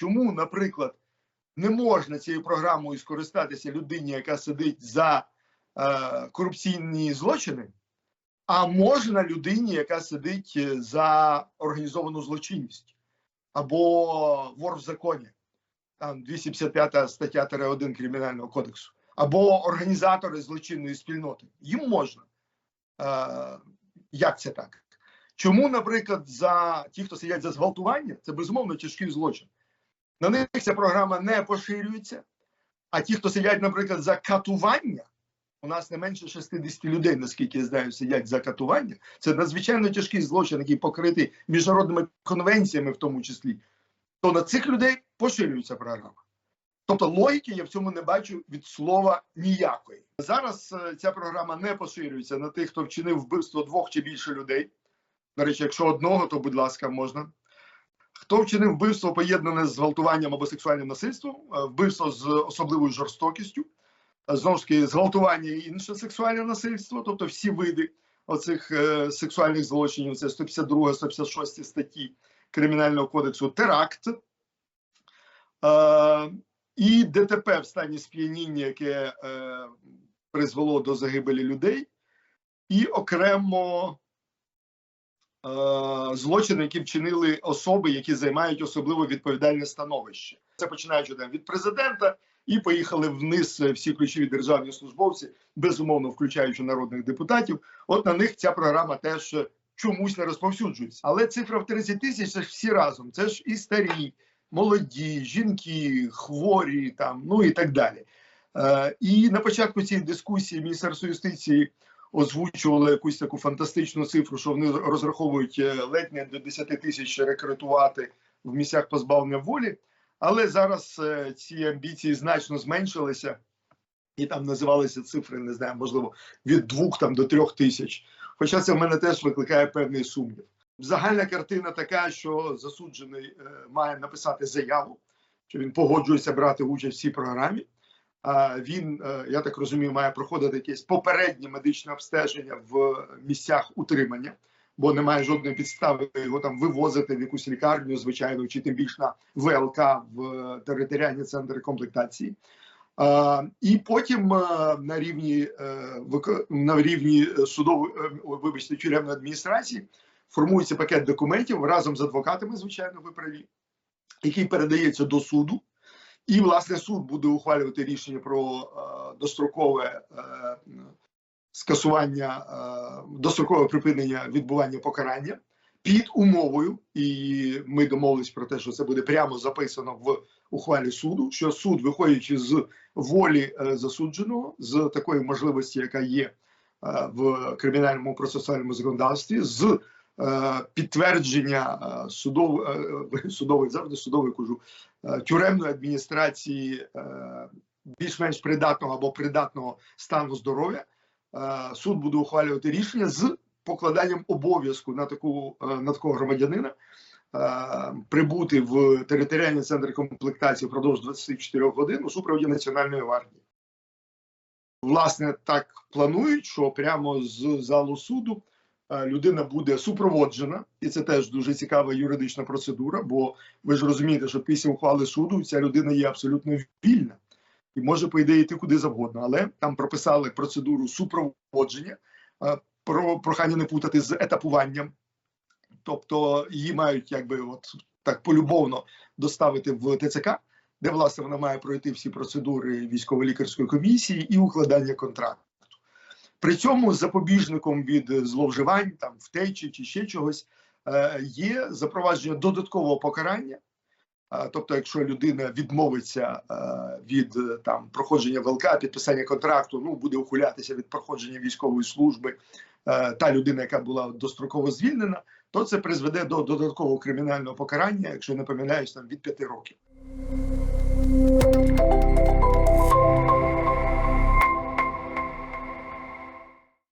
чому, наприклад, не можна цією програмою скористатися людині, яка сидить за е, корупційні злочини, а можна людині, яка сидить е, за організовану злочинність або вор в законі, там 255 стаття 1 Кримінального кодексу, або організатори злочинної спільноти. Їм можна. Е, як це так? Чому, наприклад, за ті, хто сидять за зґвалтування, це безумовно тяжкий злочин. На них ця програма не поширюється. А ті, хто сидять, наприклад, за катування, у нас не менше 60 людей, наскільки я знаю, сидять за катування. Це надзвичайно тяжкий злочин, який покритий міжнародними конвенціями, в тому числі. То на цих людей поширюється програма. Тобто логіки я в цьому не бачу від слова ніякої. Зараз е, ця програма не поширюється на тих, хто вчинив вбивство двох чи більше людей. До речі, якщо одного, то будь ласка, можна. Хто вчинив вбивство поєднане з зґвалтуванням або сексуальним насильством, е, вбивство з особливою жорстокістю, е, знову ж таки, зґвалтування і інше сексуальне насильство, тобто всі види оцих е, сексуальних злочинів, це 152, 156 статті Кримінального кодексу, теракт. І ДТП в стані сп'яніння, яке призвело до загибелі людей, і окремо злочини, які вчинили особи, які займають особливо відповідальне становище. Це починаючи там, від президента і поїхали вниз е, всі ключові державні службовці, безумовно включаючи народних депутатів. От на них ця програма теж е, чомусь не розповсюджується. Але цифра в 30 тисяч це ж всі разом. Це ж і старі, молоді, жінки, хворі, там ну і так далі. Е, і на початку цієї дискусії Міністерство юстиції озвучувало якусь таку фантастичну цифру, що вони розраховують е, ледь не до 10 тисяч рекрутувати в місцях позбавлення волі. Але зараз е, ці амбіції значно зменшилися, і там називалися цифри, не знаю, можливо, від двох там до трьох тисяч. Хоча це в мене теж викликає певний сумнів. Загальна картина така, що засуджений е, має написати заяву, що він погоджується брати участь в цій програмі. Він, е, я так розумію, має проходити якесь попереднє медичне обстеження в місцях утримання, бо немає жодної підстави його там вивозити в якусь лікарню, звичайно, чи тим більш на ВЛК в територіальні центри комплектації. І потім на рівні е, на рівні судової, е, вибачте, тюремної адміністрації формується пакет документів разом з адвокатами, звичайно, ви праві, який передається до суду. І власне суд буде ухвалювати рішення про е, дострокове е, скасування, е, дострокове припинення відбування покарання під умовою, і ми домовились про те, що це буде прямо записано в ухвалі суду. Що суд, виходячи з волі засудженого, з такої можливості, яка є в кримінальному процесуальному законодавстві, з підтвердження е, судов, е, завжди судової кажу, е, тюремної адміністрації е, більш-менш придатного або придатного стану здоров'я, е, суд буде ухвалювати рішення з покладанням обов'язку на таку е, на такого громадянина е, прибути в територіальний центр комплектації впродовж 24 годин у супроводі Національної гвардії. Власне, так планують, що прямо з залу суду е, людина буде супроводжена, і це теж дуже цікава юридична процедура. Бо ви ж розумієте, що після ухвали суду ця людина є абсолютно вільна і може, по ідеї, йти куди завгодно. Але там прописали процедуру супроводження, е, про прохання не путати з етапуванням. Тобто її мають якби от так полюбовно доставити в ТЦК, де власне вона має пройти всі процедури військово-лікарської комісії і укладання контракту. При цьому запобіжником від зловживань, там втечі чи ще чогось, е, є запровадження додаткового покарання. Е, Тобто, якщо людина відмовиться е, від е, там проходження ВЛК, підписання контракту, ну буде ухилятися від проходження військової служби, е, та людина, яка була достроково звільнена, то це призведе до додаткового кримінального покарання, якщо я не помиляюсь, там від п'яти років.